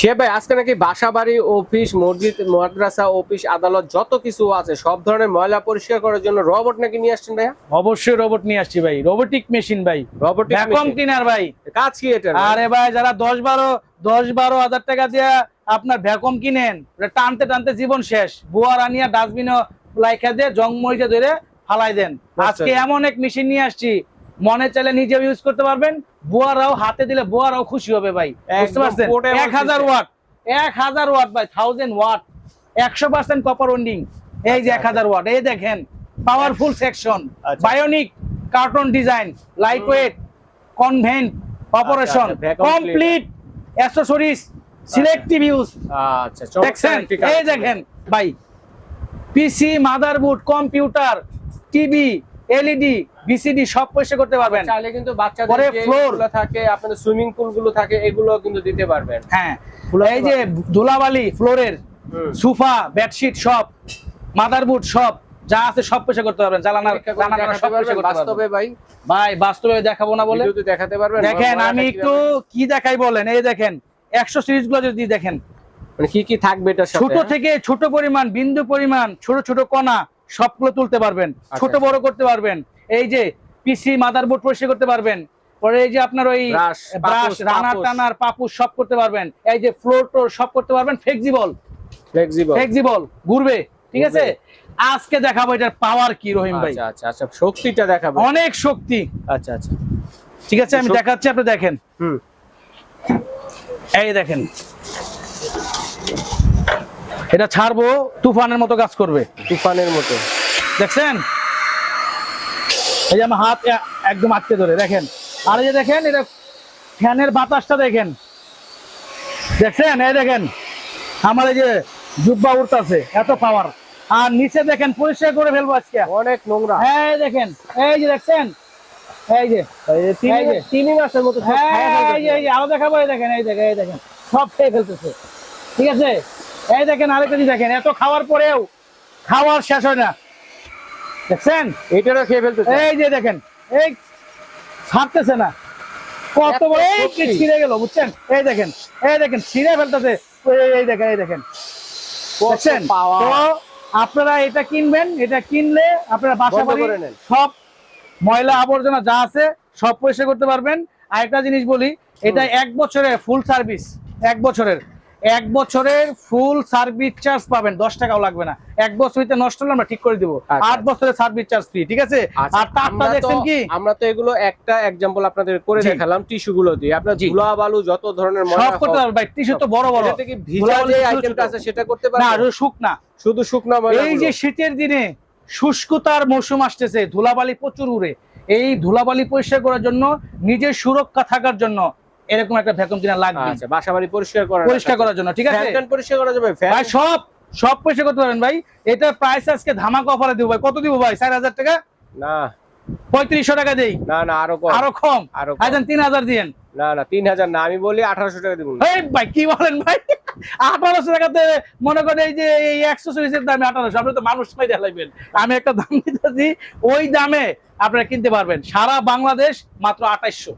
সে ভাই আজকে নাকি বাসা বাড়ি অফিস মসজিদ মাদ্রাসা অফিস আদালত যত কিছু আছে সব ধরনের ময়লা পরিষ্কার করার জন্য রবট নাকি নিয়ে আসছেন ভাইয়া? অবশ্যই রোবট নিয়ে আসছি ভাই রোবোটিক মেশিন ভাই। রোবটিক ভ্যাকুয়াম ক্লিনার ভাই। কাজ কি এটা? আরে ভাই যারা দশ বারো দশ বারো হাজার টাকা দিয়ে আপনার ভ্যাকুয়াম কিনেন টানতে টানতে জীবন শেষ। বুয়ার আনিয়া ডাস্টবিনও লাইখা দিয়ে জং মরিচা ধরে ফালাই দেন। আচ্ছা। আজকে এমন এক মেশিন নিয়ে আসছি মনে চাইলে নিজেও ইউজ করতে পারবেন। বুয়ারাও হাতে দিলে বুয়ারাও খুশি হবে ভাই। বুঝতে পারছেন? এক হাজার। ওয়াট। এক হাজার ওয়াট ভাই থাউজেন্ড ওয়াট একশো পার্সেন্ট কপার ওয়েন্ডিং এই যে আচ্ছা, এক হাজার ওয়াট এই দেখেন পাওয়ারফুল সেকশন আচ্ছা। Bionic carton design light weight convenient operation আচ্ছা। কমপ্লিট অ্যাক্সেসরিজ সিলেক্টিভ ইউজ আচ্ছা। দেখছেন? এই। দেখেন ভাই। PC motherboard computer TV LED VCD সব পরিষ্কার করতে পারবেন। চাইলে কিন্তু বাচ্চাদের থাকে আপনাদের সুইমিং পুলগুলো থাকে এগুলো কিন্তু দিতে পারবেন। হ্যাঁ। এই যে ধুলাবালি ফ্লোরের। সোফা বেডশিট সব মাদারবোর্ড সব যা আছে সব পরিষ্কার করতে পারবেন। জ্বালানার সব করতে বাস্তবে ভাই। ভাই বাস্তবে দেখাবো না বলে। দেখাতে পারবেন। দেখেন আমি একটু কি দেখাই বলেন? এই দেখেন একশো সিরিজগুলো যদি দেখেন। মানে কি কি থাকবে সাথে ছোট থেকে ছোট পরিমাণ বিন্দু পরিমাণ ছোট ছোট কণা সবগুলো তুলতে পারবেন আচ্ছা। ছোট বড় করতে পারবেন। এই যে পিসি মাদারবোর্ড পরিষ্কার করতে পারবেন পরে এই যে আপনার ওই ব্রাশ, ব্রাশ রানার টানার পাপুস সব করতে পারবেন। এই যে ফ্লোর টোর সব করতে পারবেন ফ্লেক্সিবল ফ্লেক্সিবল ফ্লেক্সিবল ঘুরবে ঠিক আছে? আজকে দেখাবো এটার পাওয়ার কি রহিম ভাই। আচ্ছা আচ্ছা আচ্ছা শক্তিটা দেখাবো। অনেক শক্তি। আচ্ছা আচ্ছা। ঠিক আছে আমি দেখাচ্ছি আপনি দেখেন। হুম। এই দেখেন। এটা ছাড়বো তুফানের মতো কাজ করবে। তুফানের মতো। দেখছেন? এই যে আমার হাত একদম আটকে ধরে দেখেন। আর এই যে দেখেন এটা ফ্যানের বাতাসটা দেখেন। দেখছেন? এই দেখেন আমার এই যে জুব্বা উঠতেছে এত পাওয়ার আর নিচে দেখেন পরিষ্কার করে ফেলব আজকে। অনেক নোংরা। হ্যাঁ দেখেন এই যে দেখছেন? এই যে। তিন মাসের মতো হ্যাঁ এই এই যে আরও দেখাবো এই দেখেন এই দেখেন এই দেখেন সব খেয়ে ফেলতেছে। ঠিক আছে? এই দেখেন আরেকটা জিনিস দেখেন এত খাওয়ার পরেও খাওয়ার শেষ হয় না। দেখছেন? এটারও খেয়ে ফেলতেছে। এই যে দেখেন এই ছাড়তেছে না। কত বড় এই। ছিঁড়ে গেল বুঝছেন? এই দেখেন এই দেখেন ছিঁড়ে ফেলতেছে। এই- দেখেন এই দেখেন। power। তো আপনারা এটা কিনবেন এটা কিনলে আপনারা বাসা বাড়ি সব ময়লা আবর্জনা যা আছে সব পরিষ্কার করতে পারবেন। আরেকটা জিনিস বলি এটা এক বছরের ফুল সার্ভিস এক বছরের। এক বছরের ফুল সার্ভিস চার্জ পাবেন দশ টাকাও লাগবে না। এক বছর নষ্ট হলে আমরা ঠিক করে দিব। আচ্ছা। আট বছরের সার্ভিস চার্জ ফ্রি ঠিক আছে? আচ্ছা, আর তারটা দেখছেন কি? আমরা তো এগুলো একটা এক্সাম্পল আপনাদের করে দেখালাম টিস্যু গুলো দিয়ে। আপনার। ধুলা বালু যত ধরনের সব করতে পারবেন। ভাই টিস্যু তো বড় বড়। এটাতে কি ভিজা যে আইটেমটা আছে সেটা করতে না পারবেন? ওটা শুকনা। শুধু শুকনা এই যে শীতের দিনে শুষ্কতার মৌসুম আসতেছে ধুলাবালি প্রচুর উড়ে। এই ধুলাবালি পরিষ্কার করার জন্য নিজের সুরক্ষা থাকার জন্য এরকম একটা ভ্যাকুম ক্লিনার লাগবে। আচ্ছা বাসা বাড়ি পরিষ্কার করা পরিষ্কার করার জন্য ঠিক আছে? ফ্যান পরিষ্কার করা যাবে ভাই সব সব পরিষ্কার করতে পারেন ভাই। এটা প্রাইস আজকে ধামাকা অফারে দিব ভাই। কত দিব ভাই? চার হাজার টাকা? না। পঁয়ত্রিশশো টাকা দেই। না না আরও কম। আরও কম? আরও কম। আইজান তিন হাজার দিয়েন। না না তিন হাজার না আমি বলি আঠারোশো টাকা দিব। এই ভাই কি বলেন ভাই? আঠারোশো টাকাতে মনে করেন এই যে এই একশো দামে আঠারোশো আপনি তো মানুষ লাগবেন আমি একটা দাম দিতেছি ওই দামে আপনারা কিনতে পারবেন। সারা বাংলাদেশ মাত্র আঠাইশশো।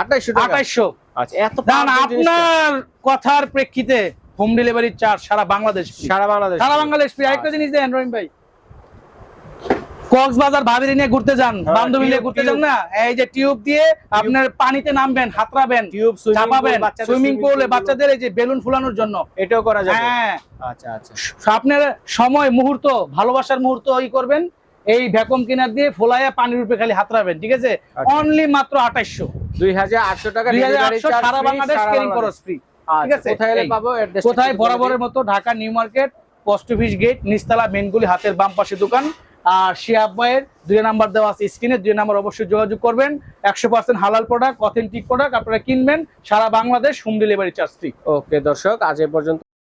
আঠাইশো টাকা। আঠাইশশো। আচ্ছা। এত আপনার কথার প্রেক্ষিতে হোম ডেলিভারি চার্জ সারা বাংলাদেশ সারা বাংলাদেশ সারা বাংলাদেশ। আরেকটা জিনিস দেন রহিম ভাই। কক্সবাজার ভাবিরি নিয়ে ঘুরতে যান। হ্যাঁ, বান্ধবী নিয়ে ঘুরতে যান না? এই যে টিউব দিয়ে আপনার পানিতে নামবেন হাতড়াবেন টিউব চাপাবেন সুইমিং পুলে বাচ্চাদের এই যে বেলুন ফুলানোর জন্য। এটাও করা যাবে। হ্যাঁ। আচ্ছা আচ্ছা। আপনার সময় মুহূর্ত ভালোবাসার মুহূর্ত ই করবেন। এই ভ্যাকুম কিনার দিয়ে ফোলাইয়া পানির উপরে খালি হাতড়াবেন ঠিক আছে? আচ্ছা। অনলি মাত্র আঠাইশশো। দুই হাজার আটশো টাকা দুই হাজার delivery আটশো charge সারা বাংলাদেশ সারা খরচ ফ্রি আচ্ছা, আছে? কোথায় পাবো? কোথায় বরাবরের মতো Dhaka new market post office gate নিস্তালা মেনগুলি হাতের বাম পাশে দোকান। আর শিয়াব ভাইয়ের দুই নাম্বার দেওয়া আছে স্ক্রিনে দুই নাম্বার অবশ্যই যোগাযোগ করবেন। একশো পার্সেন্ট হালাল প্রোডাক্ট অথেন্টিক প্রোডাক্ট আপনারা কিনবেন। সারা Bangladesh home delivery charge free okay দর্শক আজ এ পর্যন্ত